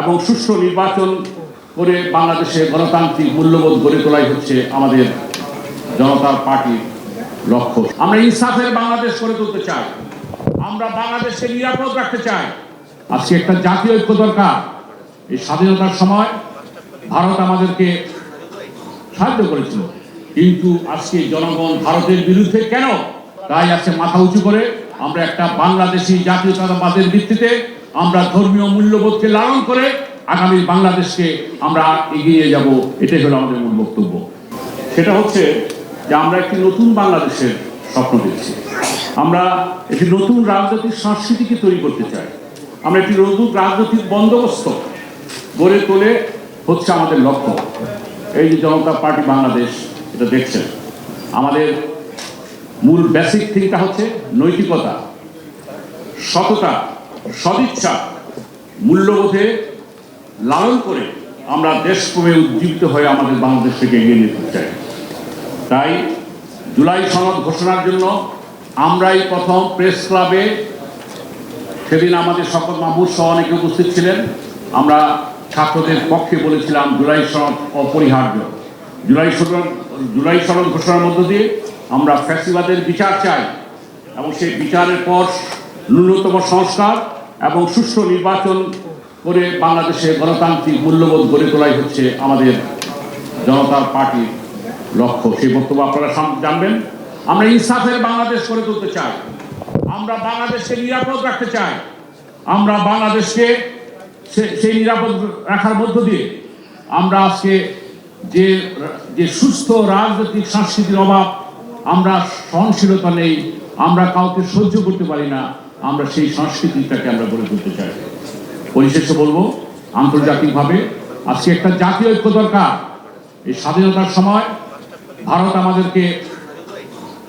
এবং সুষ্ঠু নির্বাচন করে বাংলাদেশে গণতান্ত্রিক মূল্যবোধ গড়ে তোলাই হচ্ছে আমাদের জনতার পার্টির লক্ষ্য। আমরা ইনসাফের বাংলাদেশ গড়ে তুলতে চাই। আমরা বাংলাদেশকে নিরাপদ রাখতে চাই। আজকে একটা জাতীয় ঐক্য দরকার। এই স্বাধীনতার সময় ভারত আমাদেরকে সাহায্য করেছিল। কিন্তু আজকে জনগণ ভারতের বিরুদ্ধে কেন তাই আজকে মাথা উঁচু করে? আমরা একটা বাংলাদেশি জাতীয়তাবাদের ভিত্তিতে আমরা ধর্মীয় মূল্যবোধকে লালন করে আগামী বাংলাদেশকে আমরা এগিয়ে যাব, এটাই হলো আমাদের মূল বক্তব্য। সেটা হচ্ছে যে আমরা একটি নতুন বাংলাদেশের স্বপ্ন দেখছি। আমরা একটি নতুন রাজনৈতিক সংস্কৃতিকে তৈরি করতে চাই। আমরা একটি নতুন রাজনৈতিক বন্দোবস্ত গড়ে তোলে হচ্ছে আমাদের লক্ষ্য। এই যে জনতা পার্টি বাংলাদেশ, এটা দেখছেন। আমাদের মূল বেসিক থিংটা হচ্ছে নৈতিকতা। সততা। সদিচ্ছা, মূল্যবোধে লালন করে আমরা দেশপ্রেমে উজ্জীবিত হয়ে আমাদের বাংলাদেশ থেকে এগিয়ে নিতে চাই। তাই জুলাই সনদ ঘোষণার জন্য আমরাই প্রথম প্রেস ক্লাবে সেদিন আমাদের শপথ মাহমুদ সহ অনেকে উপস্থিত ছিলেন। আমরা ছাত্রদের পক্ষে বলেছিলাম জুলাই সনদ অপরিহার্য। জুলাই সনদ জুলাই সনদ ঘোষণার মধ্য দিয়ে আমরা ফ্যাসিবাদের বিচার চাই এবং সেই বিচারের পর ন্যূনতম সংস্কার এবং সুষ্ঠু নির্বাচন করে বাংলাদেশে গণতান্ত্রিক মূল্যবোধ গড়ে তোলাই হচ্ছে আমাদের জনতার পার্টির লক্ষ্য। সেই বক্তব্য আপনারা জানবেন। আমরা ইনসাফের বাংলাদেশ গড়ে তুলতে চাই। আমরা বাংলাদেশকে নিরাপদ রাখতে চাই। আমরা বাংলাদেশকে সেই নিরাপদ রাখার মধ্য দিয়ে আমরা আজকে যে যে সুস্থ রাজনৈতিক সংস্কৃতির অভাব, আমরা সহনশীলতা নেই, আমরা কাউকে সহ্য করতে পারি না আমরা সেই সংস্কৃতিটাকে আমরা গড়ে তুলতে চাই। পরিশেষে বলব, আন্তর্জাতিকভাবে আজকে একটা জাতীয় ঐক্য দরকার। এই স্বাধীনতার সময় ভারত আমাদেরকে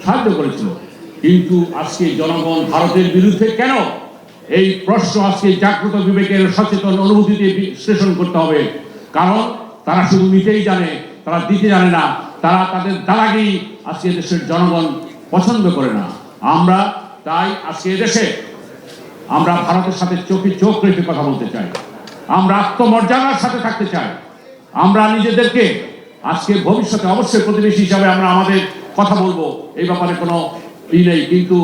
সাহায্য করেছিল। কিন্তু আজকে জনগণ ভারতের বিরুদ্ধে কেন? এই প্রশ্ন আজকে জাগ্রত বিবেকের সচেতন অনুভূতিতে বিশ্লেষণ করতে হবে। কারণ তারা শুধু নিতেই জানে, তারা দিতে জানে না, তারা তাদের দ্বারাগেই আজকে দেশের জনগণ পছন্দ করে না। আমরা তাই আজকে দেশে আমরা ভারতের সাথে চোখে চোখ রেখে কথা বলতে চাই। আমরা আত্মমর্যাদার সাথে থাকতে চাই। আমরা নিজেদেরকে আজকে ভবিষ্যতে অবশ্যই প্রতিবেশী হিসাবে আমরা আমাদের কথা বলব। এই ব্যাপারে কোনো ই নেই, কিন্তু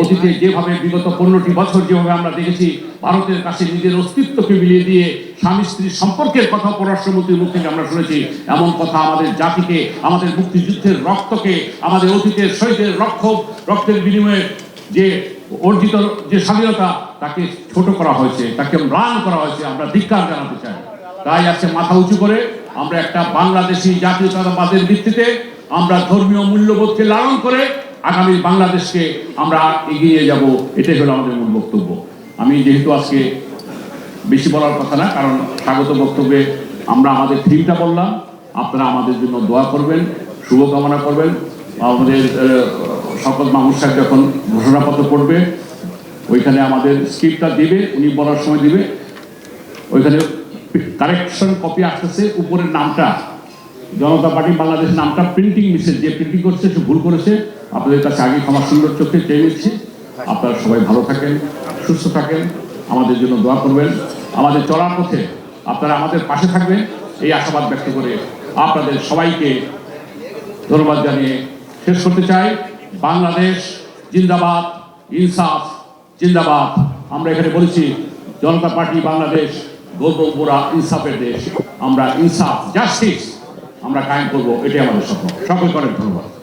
অতীতে যেভাবে বিগত পনেরোটি বছর যেভাবে আমরা দেখেছি, ভারতের কাছে নিজের অস্তিত্বকে মিলিয়ে দিয়ে স্বামী স্ত্রীর সম্পর্কের কথা পররাষ্ট্রমন্ত্রীর মুখ থেকে আমরা শুনেছি। এমন কথা আমাদের জাতিকে, আমাদের মুক্তিযুদ্ধের রক্তকে, আমাদের অতীতের শহীদের রক্ত, রক্তের বিনিময়ে যে অর্জিত যে স্বাধীনতা তাকে ছোট করা হয়েছে, তাকে ম্লান করা হয়েছে, আমরা ধিক্কার জানাতে চাই। তাই আজকে মাথা উঁচু করে আমরা একটা বাংলাদেশি জাতীয়তাবাদের ভিত্তিতে আমরা ধর্মীয় মূল্যবোধকে লালন করে আগামী বাংলাদেশকে আমরা এগিয়ে যাব, এটাই হলো আমাদের মূল বক্তব্য। আমি যেহেতু আজকে বেশি বলার কথা না, কারণ স্বাগত বক্তব্যে আমরা আমাদের থিমটা বললাম। আপনারা আমাদের জন্য দোয়া করবেন, শুভকামনা করবেন। আমাদের মাহমুদ সাহেব যখন ঘোষণাপত্র পড়বে, ওইখানে আমাদের স্ক্রিপ্টটা দিবে, উনি বলার সময় দিবে। ওইখানে কারেকশন কপি আসতেছে, উপরের নামটা। জনতা পার্টি বাংলাদেশ নামটা প্রিন্টিং মিসেস যে প্রিন্টিং করছে সে ভুল করেছে। আপনাদের কাছে আগে ক্ষমা সুন্দর চোখে চেয়ে নিচ্ছি। আপনারা সবাই ভালো থাকেন, সুস্থ থাকেন, আমাদের জন্য দোয়া করবেন। আমাদের চলার পথে আপনারা আমাদের পাশে থাকবেন, এই আশাবাদ ব্যক্ত করে আপনাদের সবাইকে ধন্যবাদ জানিয়ে শেষ করতে চাই। বাংলাদেশ জিন্দাবাদ, ইনসাফ জিন্দাবাদ। আমরা এখানে বলেছি, জনতা পার্টি বাংলাদেশ গৌরবপুরা ইনসাফের দেশ। আমরা ইনসাফ, জাস্টিস, আমরা কায়েম করব, এটাই আমাদের স্বপ্ন। সকলকে অনেক ধন্যবাদ।